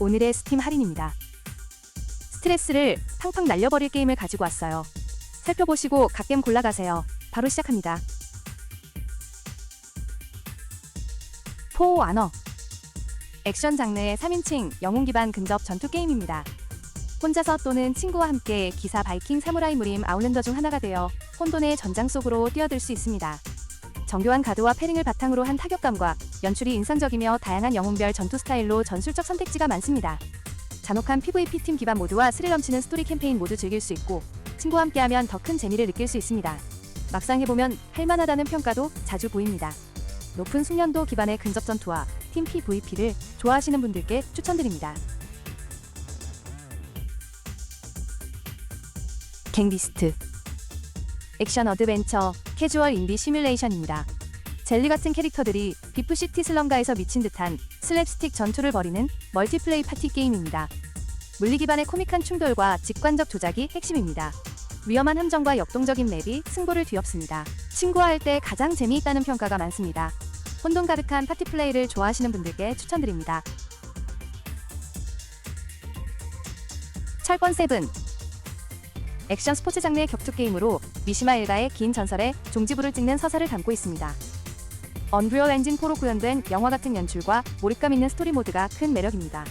오늘의 스팀 할인입니다. 스트레스를 팡팡 날려버릴 게임을 가지고 왔어요. 살펴보시고 각 게임 골라가세요. 바로 시작합니다. 포 아너 액션 장르의 3인칭 영웅 기반 근접 전투 게임입니다. 혼자서 또는 친구와 함께 기사 바이킹 사무라이 무림 아웃랜더 중 하나가 되어 혼돈의 전장 속으로 뛰어들 수 있습니다. 정교한 가드와 패링을 바탕으로 한 타격감과 연출이 인상적이며 다양한 영웅별 전투 스타일로 전술적 선택지가 많습니다. 잔혹한 PVP 팀 기반 모드와 스릴 넘치는 스토리 캠페인 모두 즐길 수 있고 친구와 함께하면 더 큰 재미를 느낄 수 있습니다. 막상 해보면 할만하다는 평가도 자주 보입니다. 높은 숙련도 기반의 근접 전투와 팀 PVP를 좋아하시는 분들께 추천드립니다. 갱비스트 액션 어드벤처 캐주얼 인디 시뮬레이션입니다. 젤리 같은 캐릭터들이 비프시티 슬럼가에서 미친 듯한 슬랩스틱 전투를 벌이는 멀티플레이 파티 게임입니다. 물리 기반의 코믹한 충돌과 직관적 조작이 핵심입니다. 위험한 함정과 역동적인 맵이 승부를 뒤엎습니다. 친구와 할 때 가장 재미있다는 평가가 많습니다. 혼돈 가득한 파티 플레이를 좋아하시는 분들께 추천드립니다. 철권 세븐 액션 스포츠 장르의 격투 게임으로 미시마 일가의 긴 전설의 종지부를 찍는 서사를 담고 있습니다. 언리얼 엔진 4로 구현된 영화 같은 연출과 몰입감 있는 스토리 모드가 큰 매력입니다.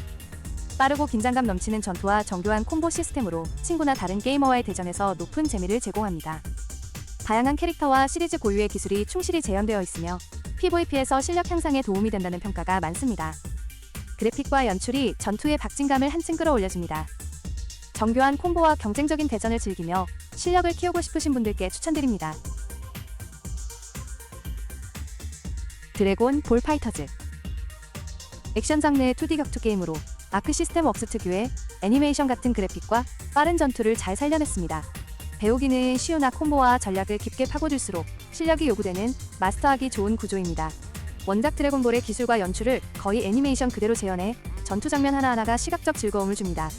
빠르고 긴장감 넘치는 전투와 정교한 콤보 시스템으로 친구나 다른 게이머와의 대전에서 높은 재미를 제공합니다. 다양한 캐릭터와 시리즈 고유의 기술이 충실히 재현되어 있으며 PVP에서 실력 향상에 도움이 된다는 평가가 많습니다. 그래픽과 연출이 전투의 박진감을 한층 끌어올려줍니다. 정교한 콤보와 경쟁적인 대전을 즐기며 실력을 키우고 싶으신 분들께 추천드립니다. 드래곤 볼 파이터즈 액션 장르의 2D 격투 게임으로 아크 시스템 웍스 특유의 애니메이션 같은 그래픽과 빠른 전투를 잘 살려냈습니다. 배우기는 쉬우나 콤보와 전략을 깊게 파고들수록 실력이 요구되는 마스터하기 좋은 구조입니다. 원작 드래곤볼의 기술과 연출을 거의 애니메이션 그대로 재현해 전투 장면 하나하나가 시각적 즐거움을 줍니다.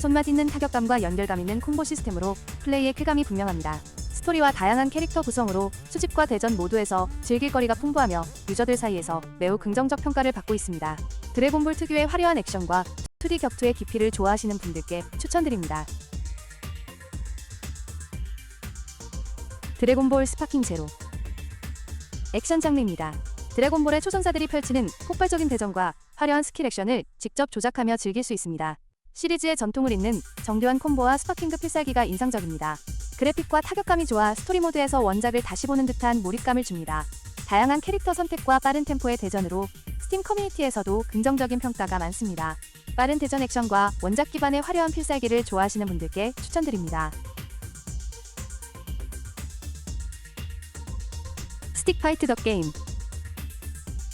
손맛 있는 타격감과 연결감 있는 콤보 시스템으로 플레이의 쾌감이 분명합니다. 스토리와 다양한 캐릭터 구성으로 수집과 대전 모두에서 즐길거리가 풍부하며 유저들 사이에서 매우 긍정적 평가를 받고 있습니다. 드래곤볼 특유의 화려한 액션과 2D 격투의 깊이를 좋아하시는 분들께 추천드립니다. 드래곤볼 스파킹 제로 액션 장르입니다. 드래곤볼의 초전사들이 펼치는 폭발적인 대전과 화려한 스킬 액션을 직접 조작하며 즐길 수 있습니다. 시리즈의 전통을 잇는 정교한 콤보와 스파킹급 필살기가 인상적입니다. 그래픽과 타격감이 좋아 스토리 모드에서 원작을 다시 보는 듯한 몰입감을 줍니다. 다양한 캐릭터 선택과 빠른 템포의 대전으로 스팀 커뮤니티에서도 긍정적인 평가가 많습니다. 빠른 대전 액션과 원작 기반의 화려한 필살기를 좋아하시는 분들께 추천드립니다. 스틱 파이트 더 게임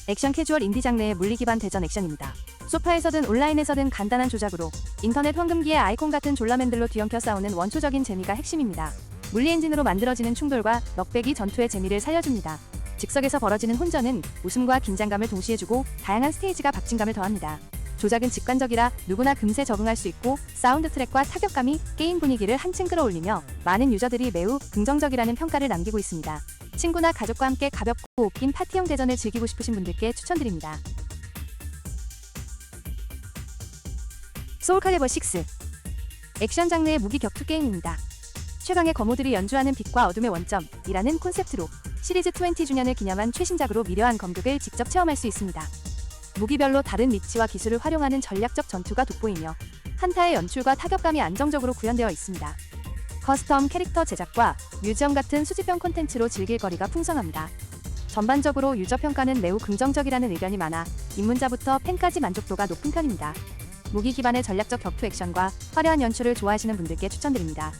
액션 캐주얼 인디 장르의 물리 기반 대전 액션입니다. 소파에서든 온라인에서든 간단한 조작으로 인터넷 황금기의 아이콘 같은 졸라맨들로 뒤엉켜 싸우는 원초적인 재미가 핵심입니다. 물리 엔진으로 만들어지는 충돌과 넉백이 전투의 재미를 살려줍니다. 즉석에서 벌어지는 혼전은 웃음과 긴장감을 동시에 주고 다양한 스테이지가 박진감을 더합니다. 조작은 직관적이라 누구나 금세 적응할 수 있고 사운드 트랙과 타격감이 게임 분위기를 한층 끌어올리며 많은 유저들이 매우 긍정적이라는 평가를 남기고 있습니다. 친구나 가족과 함께 가볍고 웃긴 파티형 대전을 즐기고 싶으신 분들께 추천드립니다. 소울 칼리버 6 액션 장르의 무기 격투 게임입니다. 최강의 거모들이 연주하는 빛과 어둠의 원점이라는 콘셉트로 시리즈 20주년을 기념한 최신작으로 미려한 검극을 직접 체험할 수 있습니다. 무기별로 다른 위치와 기술을 활용하는 전략적 전투가 돋보이며 한타의 연출과 타격감이 안정적으로 구현되어 있습니다. 커스텀 캐릭터 제작과 뮤지엄 같은 수집형 콘텐츠로 즐길 거리가 풍성합니다. 전반적으로 유저 평가는 매우 긍정적이라는 의견이 많아 입문자부터 팬까지 만족도가 높은 편입니다. 무기 기반의 전략적 격투 액션과 화려한 연출을 좋아하시는 분들께 추천드립니다.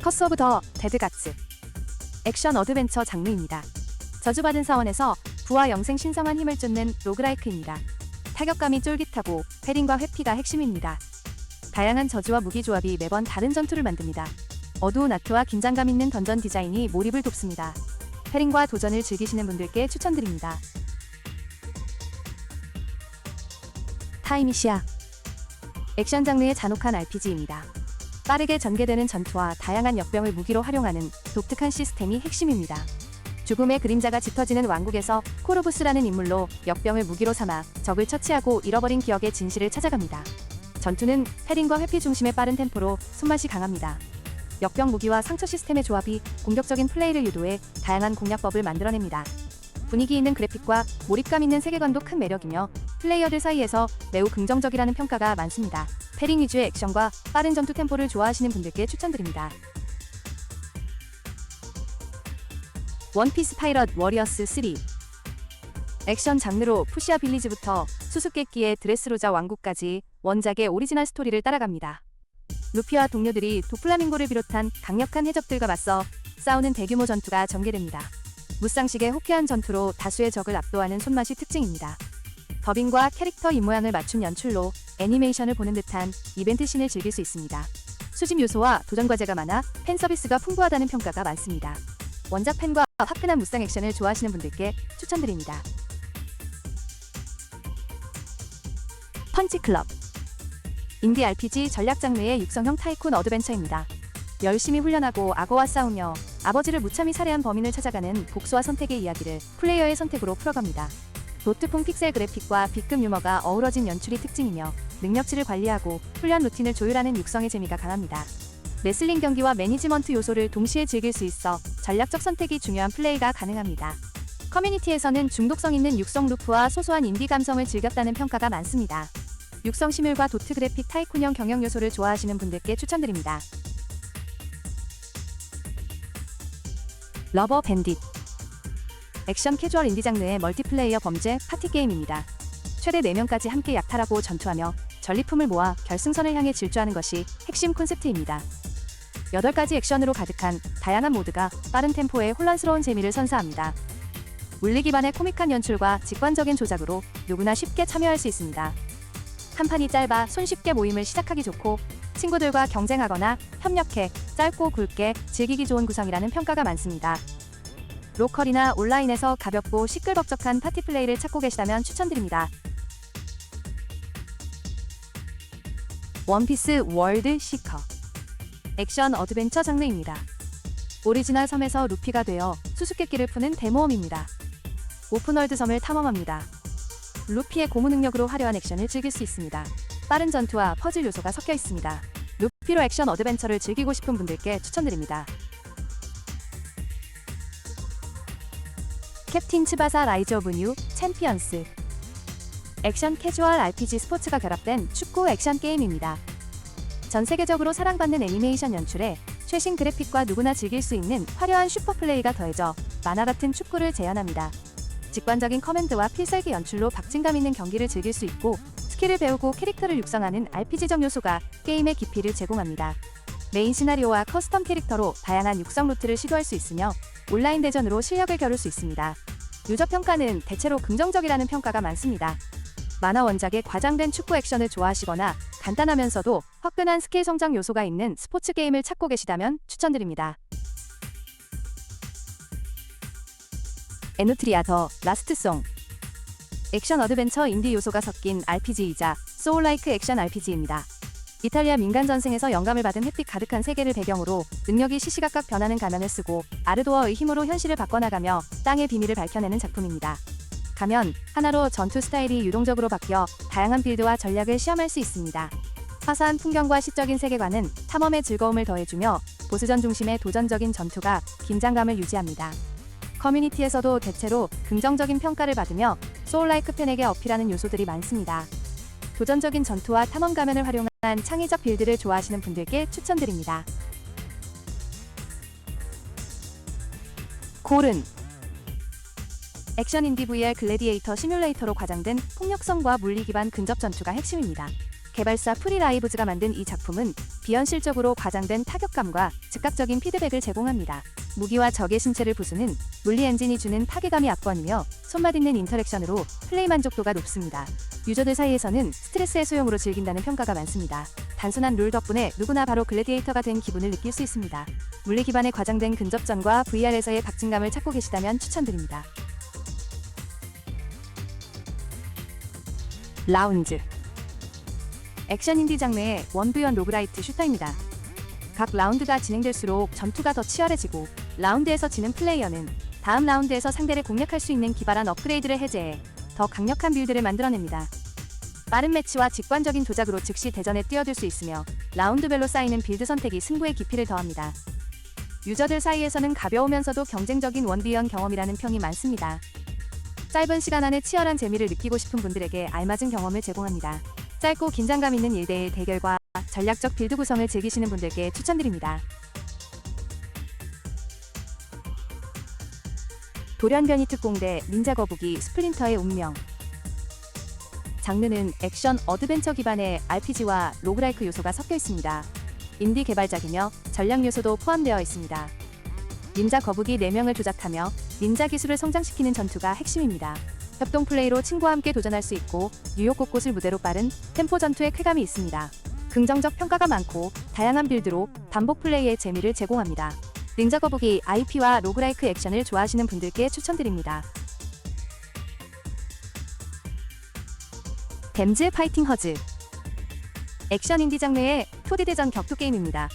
커스 오브 더 데드가츠 액션 어드벤처 장르입니다. 저주받은 사원에서 부와 영생 신성한 힘을 쫓는 로그라이크입니다. 타격감이 쫄깃하고 패링과 회피가 핵심입니다. 다양한 저주와 무기 조합이 매번 다른 전투를 만듭니다. 어두운 아트와 긴장감 있는 던전 디자인이 몰입을 돕습니다. 패링과 도전을 즐기시는 분들께 추천드립니다. 타이미시아 액션 장르의 잔혹한 RPG입니다. 빠르게 전개되는 전투와 다양한 역병을 무기로 활용하는 독특한 시스템이 핵심입니다. 죽음의 그림자가 짙어지는 왕국에서 코르부스라는 인물로 역병을 무기로 삼아 적을 처치하고 잃어버린 기억의 진실을 찾아갑니다. 전투는 패링과 회피 중심의 빠른 템포로 손맛이 강합니다. 역병 무기와 상처 시스템의 조합이 공격적인 플레이를 유도해 다양한 공략법을 만들어냅니다. 분위기 있는 그래픽과 몰입감 있는 세계관도 큰 매력이며 플레이어들 사이에서 매우 긍정적이라는 평가가 많습니다. 패링 위주의 액션과 빠른 전투 템포를 좋아하시는 분들께 추천드립니다. 원피스 파이럿 워리어스 3 액션 장르로 푸시아 빌리지부터 수수께끼의 드레스로자 왕국까지 원작의 오리지널 스토리를 따라갑니다. 루피와 동료들이 도플라밍고를 비롯한 강력한 해적들과 맞서 싸우는 대규모 전투가 전개됩니다. 무쌍식의 호쾌한 전투로 다수의 적을 압도하는 손맛이 특징입니다. 더빙과 캐릭터 입모양을 맞춘 연출로 애니메이션을 보는 듯한 이벤트 씬을 즐길 수 있습니다. 수집 요소와 도전 과제가 많아 팬 서비스가 풍부하다는 평가가 많습니다. 원작 팬과 화끈한 무쌍 액션을 좋아하시는 분들께 추천드립니다. 펀치 클럽 인디 RPG 전략 장르의 육성형 타이쿤 어드벤처입니다. 열심히 훈련하고 악어와 싸우며 아버지를 무참히 살해한 범인을 찾아가는 복수와 선택의 이야기를 플레이어의 선택으로 풀어갑니다. 노트풍 픽셀 그래픽과 B급 유머가 어우러진 연출이 특징이며 능력치를 관리하고 훈련 루틴을 조율하는 육성의 재미가 강합니다. 레슬링 경기와 매니지먼트 요소를 동시에 즐길 수 있어 전략적 선택이 중요한 플레이가 가능합니다. 커뮤니티에서는 중독성 있는 육성 루프와 소소한 인디 감성을 즐겼다는 평가가 많습니다. 육성 시뮬과 도트 그래픽 타이쿤형 경영 요소를 좋아하시는 분들께 추천드립니다. 러버 밴딧 액션 캐주얼 인디 장르의 멀티플레이어 범죄 파티 게임입니다. 최대 4명까지 함께 약탈하고 전투하며 전리품을 모아 결승선을 향해 질주하는 것이 핵심 콘셉트입니다. 8가지 액션으로 가득한 다양한 모드가 빠른 템포에 혼란스러운 재미를 선사합니다. 물리 기반의 코믹한 연출과 직관적인 조작으로 누구나 쉽게 참여할 수 있습니다. 한 판이 짧아 손쉽게 모임을 시작하기 좋고 친구들과 경쟁하거나 협력해 짧고 굵게 즐기기 좋은 구성이라는 평가가 많습니다. 로컬이나 온라인에서 가볍고 시끌벅적한 파티 플레이를 찾고 계시다면 추천드립니다. 원피스 월드 시커 액션 어드벤처 장르입니다. 오리지널 섬에서 루피가 되어 수수께끼를 푸는 대모험입니다. 오픈월드 섬을 탐험합니다. 루피의 고무 능력으로 화려한 액션을 즐길 수 있습니다. 빠른 전투와 퍼즐 요소가 섞여 있습니다. 루피로 액션 어드벤처를 즐기고 싶은 분들께 추천드립니다. 캡틴 츠바사 라이즈 오브 뉴 챔피언스 액션 캐주얼 RPG 스포츠가 결합된 축구 액션 게임입니다. 전 세계적으로 사랑받는 애니메이션 연출에 최신 그래픽과 누구나 즐길 수 있는 화려한 슈퍼 플레이가 더해져 만화 같은 축구를 재현합니다. 직관적인 커맨드와 필살기 연출로 박진감 있는 경기를 즐길 수 있고 스킬을 배우고 캐릭터를 육성하는 RPG적 요소가 게임의 깊이를 제공합니다. 메인 시나리오와 커스텀 캐릭터로 다양한 육성 루트를 시도할 수 있으며 온라인 대전으로 실력을 겨룰 수 있습니다. 유저 평가는 대체로 긍정적이라는 평가가 많습니다. 만화 원작의 과장된 축구 액션을 좋아하시거나 간단하면서도 화끈한 스킬 성장 요소가 있는 스포츠 게임을 찾고 계시다면 추천드립니다. 에누트리아 더 라스트 송 액션 어드벤처 인디 요소가 섞인 RPG이자 소울라이크 액션 RPG입니다. 이탈리아 민간 전생에서 영감을 받은 햇빛 가득한 세계를 배경으로 능력이 시시각각 변하는 가면을 쓰고 아르도어의 힘으로 현실을 바꿔나가며 땅의 비밀을 밝혀내는 작품입니다. 가면 하나로 전투 스타일이 유동적으로 바뀌어 다양한 빌드와 전략을 시험할 수 있습니다. 화사한 풍경과 시적인 세계관은 탐험의 즐거움을 더해주며 보스전 중심의 도전적인 전투가 긴장감을 유지합니다. 커뮤니티에서도 대체로 긍정적인 평가를 받으며 소울라이크 팬에게 어필하는 요소들이 많습니다. 도전적인 전투와 탐험 가면을 활용한 창의적 빌드를 좋아하시는 분들께 추천드립니다. 골은 액션 인디 VR 글래디에이터 시뮬레이터로 과장된 폭력성과 물리 기반 근접 전투가 핵심입니다. 개발사 프리라이브즈가 만든 이 작품은 비현실적으로 과장된 타격감과 즉각적인 피드백을 제공합니다. 무기와 적의 신체를 부수는 물리 엔진이 주는 파괴감이 압권이며 손맛 있는 인터랙션으로 플레이 만족도가 높습니다. 유저들 사이에서는 스트레스 해소용으로 즐긴다는 평가가 많습니다. 단순한 룰 덕분에 누구나 바로 글래디에이터가 된 기분을 느낄 수 있습니다. 물리 기반에 과장된 근접전과 VR에서의 박진감을 찾고 계시다면 추천드립니다. 라운즈 액션 인디 장르의 원부연 로그라이트 슈터입니다. 각 라운드가 진행될수록 전투가 더 치열해지고 라운드에서 지는 플레이어는 다음 라운드에서 상대를 공략할 수 있는 기발한 업그레이드를 해제해 더 강력한 빌드를 만들어냅니다. 빠른 매치와 직관적인 도작으로 즉시 대전에 뛰어들 수 있으며 라운드별로 쌓이는 빌드 선택이 승부의 깊이를 더합니다. 유저들 사이에서는 가벼우면서도 경쟁적인 원비언 경험이라는 평이 많습니다. 짧은 시간 안에 치열한 재미를 느끼고 싶은 분들에게 알맞은 경험을 제공합니다. 짧고 긴장감 있는 1대1 대결과 전략적 빌드 구성을 즐기시는 분들께 추천드립니다. 돌연변이 특공대 닌자 거북이 스플린터의 운명 장르는 액션 어드벤처 기반의 RPG와 로그라이크 요소가 섞여 있습니다. 인디 개발작이며 전략 요소도 포함되어 있습니다. 닌자 거북이 4명을 조작하며 닌자 기술을 성장시키는 전투가 핵심입니다. 협동 플레이로 친구와 함께 도전할 수 있고 뉴욕 곳곳을 무대로 빠른 템포 전투의 쾌감이 있습니다. 긍정적 평가가 많고 다양한 빌드로 반복 플레이의 재미를 제공합니다. 닌자 거북이 IP와 로그라이크 액션을 좋아하시는 분들께 추천드립니다. 댐즈 파이팅 허즈 액션 인디 장르의 토디대전 격투 게임입니다.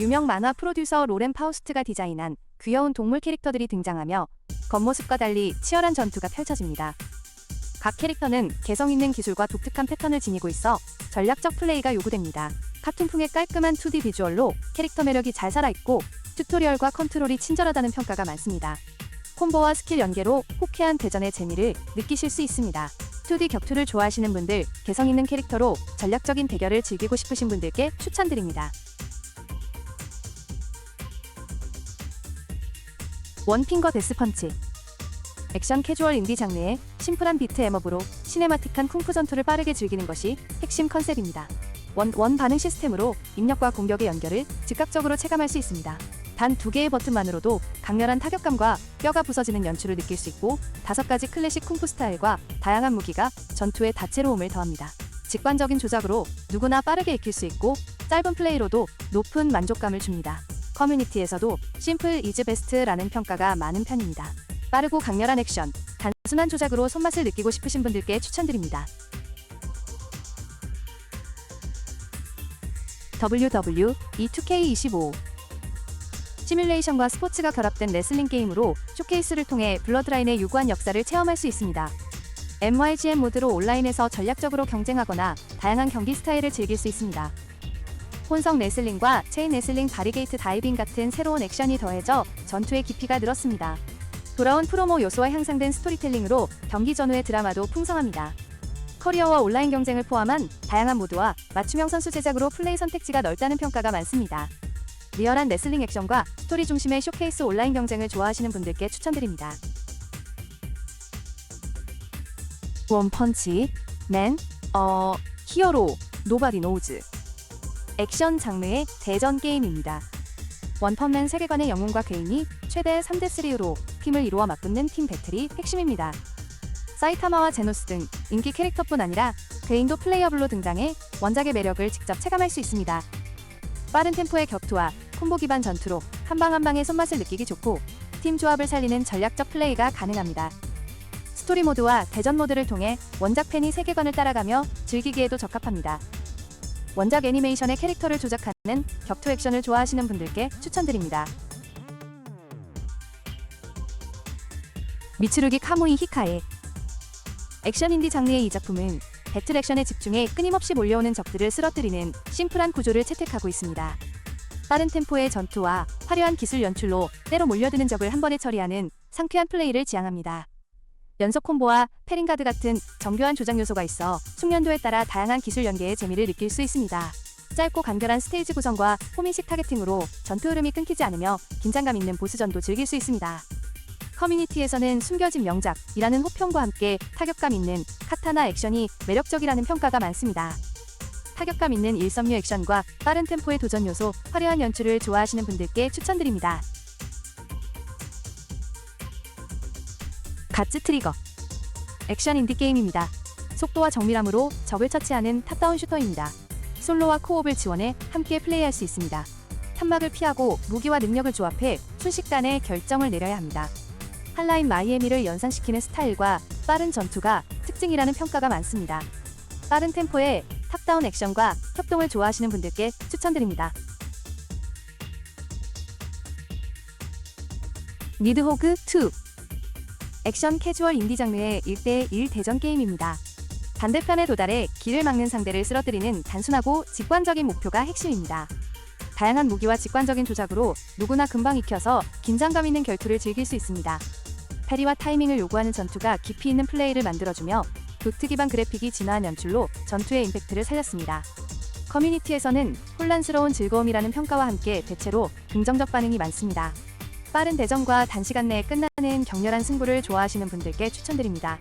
유명 만화 프로듀서 로렌 파우스트가 디자인한 귀여운 동물 캐릭터들이 등장하며 겉모습과 달리 치열한 전투가 펼쳐집니다. 각 캐릭터는 개성 있는 기술과 독특한 패턴을 지니고 있어 전략적 플레이가 요구됩니다. 카툰풍의 깔끔한 2D 비주얼로 캐릭터 매력이 잘 살아있고 튜토리얼과 컨트롤이 친절하다는 평가가 많습니다. 콤보와 스킬 연계로 호쾌한 대전의 재미를 느끼실 수 있습니다. 2D 격투를 좋아하시는 분들, 개성 있는 캐릭터로 전략적인 대결을 즐기고 싶으신 분들께 추천드립니다. 원핑거 데스펀치 액션 캐주얼 인디 장르의 심플한 비트 엠업으로 시네마틱한 쿵푸 전투를 빠르게 즐기는 것이 핵심 컨셉입니다. 원, 원 반응 시스템으로 입력과 공격의 연결을 즉각적으로 체감할 수 있습니다. 단 두 개의 버튼만으로도 강렬한 타격감과 뼈가 부서지는 연출을 느낄 수 있고 다섯 가지 클래식 쿵푸 스타일과 다양한 무기가 전투에 다채로움을 더합니다. 직관적인 조작으로 누구나 빠르게 익힐 수 있고 짧은 플레이로도 높은 만족감을 줍니다. 커뮤니티에서도 심플 이즈 베스트라는 평가가 많은 편입니다. 빠르고 강렬한 액션, 단순한 조작으로 손맛을 느끼고 싶으신 분들께 추천드립니다. WW E2K25 시뮬레이션과 스포츠가 결합된 레슬링 게임으로 쇼케이스를 통해 블러드라인의 유구한 역사를 체험할 수 있습니다. MYGM 모드로 온라인에서 전략적으로 경쟁하거나 다양한 경기 스타일을 즐길 수 있습니다. 혼성 레슬링과 체인 레슬링 바리게이트 다이빙 같은 새로운 액션이 더해져 전투의 깊이가 늘었습니다. 돌아온 프로모 요소와 향상된 스토리텔링으로 경기 전후의 드라마도 풍성합니다. 커리어와 온라인 경쟁을 포함한 다양한 모드와 맞춤형 선수 제작으로 플레이 선택지가 넓다는 평가가 많습니다. 리얼한 레슬링 액션과 스토리 중심의 쇼케이스 온라인 경쟁을 좋아하시는 분들께 추천드립니다. 원펀치, 맨, 어, 히어로, 노바디 노우즈. 액션 장르의 대전 게임입니다. 원펀맨 세계관의 영웅과 개인이 최대 3대3로 팀을 이루어 맞붙는 팀 배틀이 핵심입니다. 사이타마와 제노스 등 인기 캐릭터뿐 아니라 개인도 플레이어블로 등장해 원작의 매력을 직접 체감할 수 있습니다. 빠른 템포의 격투와 콤보 기반 전투로 한방 한방의 손맛을 느끼기 좋고 팀 조합을 살리는 전략적 플레이가 가능합니다. 스토리 모드와 대전 모드를 통해 원작 팬이 세계관을 따라가며 즐기기에도 적합합니다. 원작 애니메이션의 캐릭터를 조작하는 격투 액션을 좋아하시는 분들께 추천드립니다. 미츠루기 카무이 히카에 액션 인디 장르의 이 작품은 배틀 액션에 집중해 끊임없이 몰려오는 적들을 쓰러뜨리는 심플한 구조를 채택하고 있습니다. 빠른 템포의 전투와 화려한 기술 연출로 때로 몰려드는 적을 한 번에 처리하는 상쾌한 플레이를 지향합니다. 연속 콤보와 페링가드 같은 정교한 조작 요소가 있어 숙련도에 따라 다양한 기술 연계의 재미를 느낄 수 있습니다. 짧고 간결한 스테이지 구성과 호민식 타겟팅으로 전투 흐름이 끊기지 않으며 긴장감 있는 보스전도 즐길 수 있습니다. 커뮤니티에서는 숨겨진 명작이라는 호평과 함께 타격감 있는 카타나 액션이 매력적이라는 평가가 많습니다. 타격감 있는 일섬유 액션과 빠른 템포의 도전 요소, 화려한 연출을 좋아하시는 분들께 추천드립니다. 가츠 트리거 액션 인디 게임입니다. 속도와 정밀함으로 적을 처치하는 탑다운 슈터입니다. 솔로와 코옵을 지원해 함께 플레이할 수 있습니다. 탄막을 피하고 무기와 능력을 조합해 순식간에 결정을 내려야 합니다. 한라인 마이애미를 연상시키는 스타일과 빠른 전투가 특징이라는 평가가 많습니다. 빠른 템포의 탑다운 액션과 협동을 좋아하시는 분들께 추천드립니다. 니드호그 2 액션 캐주얼 인디 장르의 1대1 대전 게임입니다. 반대편에 도달해 길을 막는 상대를 쓰러뜨리는 단순하고 직관적인 목표가 핵심입니다. 다양한 무기와 직관적인 조작으로 누구나 금방 익혀서 긴장감 있는 결투를 즐길 수 있습니다. 패리와 타이밍을 요구하는 전투가 깊이 있는 플레이를 만들어주며 도트 기반 그래픽이 진화한 연출로 전투의 임팩트를 살렸습니다. 커뮤니티에서는 혼란스러운 즐거움이라는 평가와 함께 대체로 긍정적 반응이 많습니다. 빠른 대전과 단시간 내에 끝나는 격렬한 승부를 좋아하시는 분들께 추천드립니다.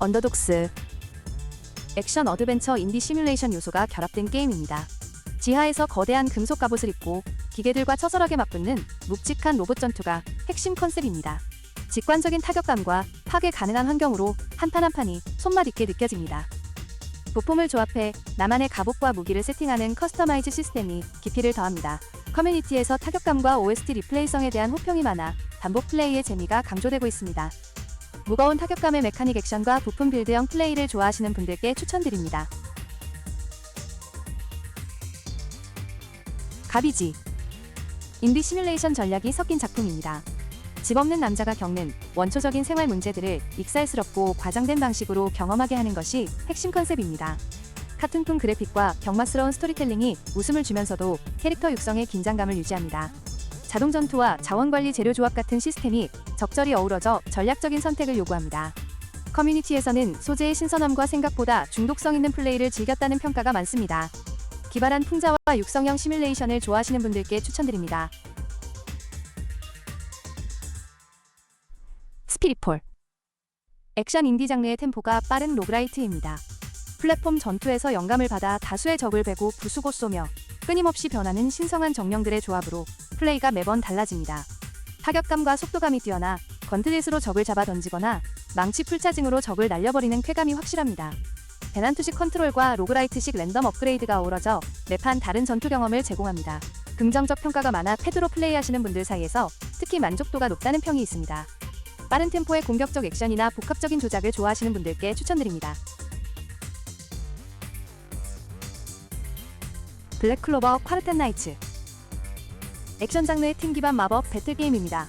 언더독스 액션 어드벤처 인디 시뮬레이션 요소가 결합된 게임입니다. 지하에서 거대한 금속 갑옷을 입고 기계들과 처절하게 맞붙는 묵직한 로봇 전투가 핵심 컨셉입니다. 직관적인 타격감과 파괴 가능한 환경으로 한 판 한 판이 손맛 있게 느껴집니다. 부품을 조합해 나만의 갑옷과 무기를 세팅하는 커스터마이즈 시스템이 깊이를 더합니다. 커뮤니티에서 타격감과 OST 리플레이성에 대한 호평이 많아 반복 플레이의 재미가 강조되고 있습니다. 무거운 타격감의 메카닉 액션과 부품 빌드형 플레이를 좋아하시는 분들께 추천드립니다. 가비지 인디 시뮬레이션 전략이 섞인 작품입니다. 집 없는 남자가 겪는 원초적인 생활 문제들을 익살스럽고 과장된 방식으로 경험하게 하는 것이 핵심 컨셉입니다. 카툰풍 그래픽과 경마스러운 스토리텔링이 웃음을 주면서도 캐릭터 육성의 긴장감을 유지합니다. 자동 전투와 자원 관리 재료 조합 같은 시스템이 적절히 어우러져 전략적인 선택을 요구합니다. 커뮤니티에서는 소재의 신선함과 생각보다 중독성 있는 플레이를 즐겼다는 평가가 많습니다. 기발한 풍자와 육성형 시뮬레이션을 좋아하시는 분들께 추천드립니다. 스피릿폴 액션 인디 장르의 템포가 빠른 로그라이트입니다. 플랫폼 전투에서 영감을 받아 다수의 적을 베고 부수고 쏘며 끊임없이 변하는 신성한 정령들의 조합으로 플레이가 매번 달라집니다. 타격감과 속도감이 뛰어나 건트릿으로 적을 잡아 던지거나 망치 풀차징으로 적을 날려버리는 쾌감이 확실합니다. 배난투식 컨트롤과 로그라이트식 랜덤 업그레이드가 어우러져 매판 다른 전투 경험을 제공합니다. 긍정적 평가가 많아 패드로 플레이하시는 분들 사이에서 특히 만족도가 높다는 평이 있습니다. 빠른 템포의 공격적 액션이나 복합적인 조작을 좋아하시는 분들께 추천드립니다. 블랙클로버 콰르텐 나이츠 액션 장르의 팀 기반 마법 배틀 게임입니다.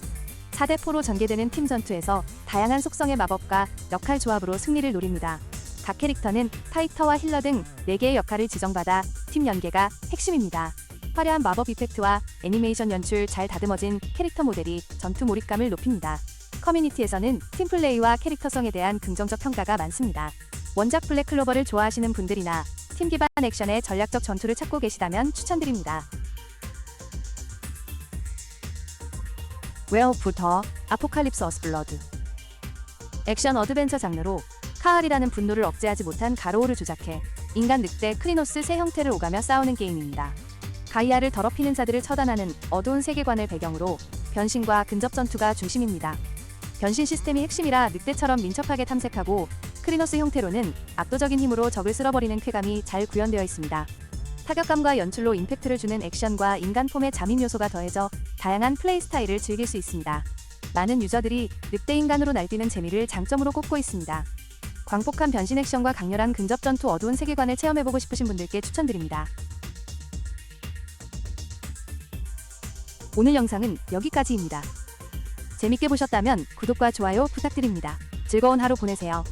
4대 포로 전개되는 팀 전투에서 다양한 속성의 마법과 역할 조합으로 승리를 노립니다. 각 캐릭터는 파이터와 힐러 등 4개의 역할을 지정받아 팀 연계가 핵심입니다. 화려한 마법 이펙트와 애니메이션 연출 잘 다듬어진 캐릭터 모델이 전투 몰입감을 높입니다. 커뮤니티에서는 팀플레이와 캐릭터성에 대한 긍정적 평가가 많습니다. 원작 블랙클로버를 좋아하시는 분들이나 팀 기반 액션의 전략적 전투를 찾고 계시다면 추천드립니다. 웨어부터 아포칼립스 어스블러드 액션 어드벤처 장르로 카알이라는 분노를 억제하지 못한 가로우를 조작해 인간 늑대 크리노스 새 형태를 오가며 싸우는 게임입니다. 가이아를 더럽히는 자들을 처단하는 어두운 세계관을 배경으로 변신과 근접 전투가 중심입니다. 변신 시스템이 핵심이라 늑대처럼 민첩하게 탐색하고 크리노스 형태로는 압도적인 힘으로 적을 쓸어버리는 쾌감이 잘 구현되어 있습니다. 타격감과 연출로 임팩트를 주는 액션과 인간 폼의 잠입 요소가 더해져 다양한 플레이 스타일을 즐길 수 있습니다. 많은 유저들이 늑대 인간으로 날뛰는 재미를 장점으로 꼽고 있습니다. 광폭한 변신 액션과 강렬한 근접 전투 어두운 세계관을 체험해보고 싶으신 분들께 추천드립니다. 오늘 영상은 여기까지입니다. 재밌게 보셨다면 구독과 좋아요 부탁드립니다. 즐거운 하루 보내세요.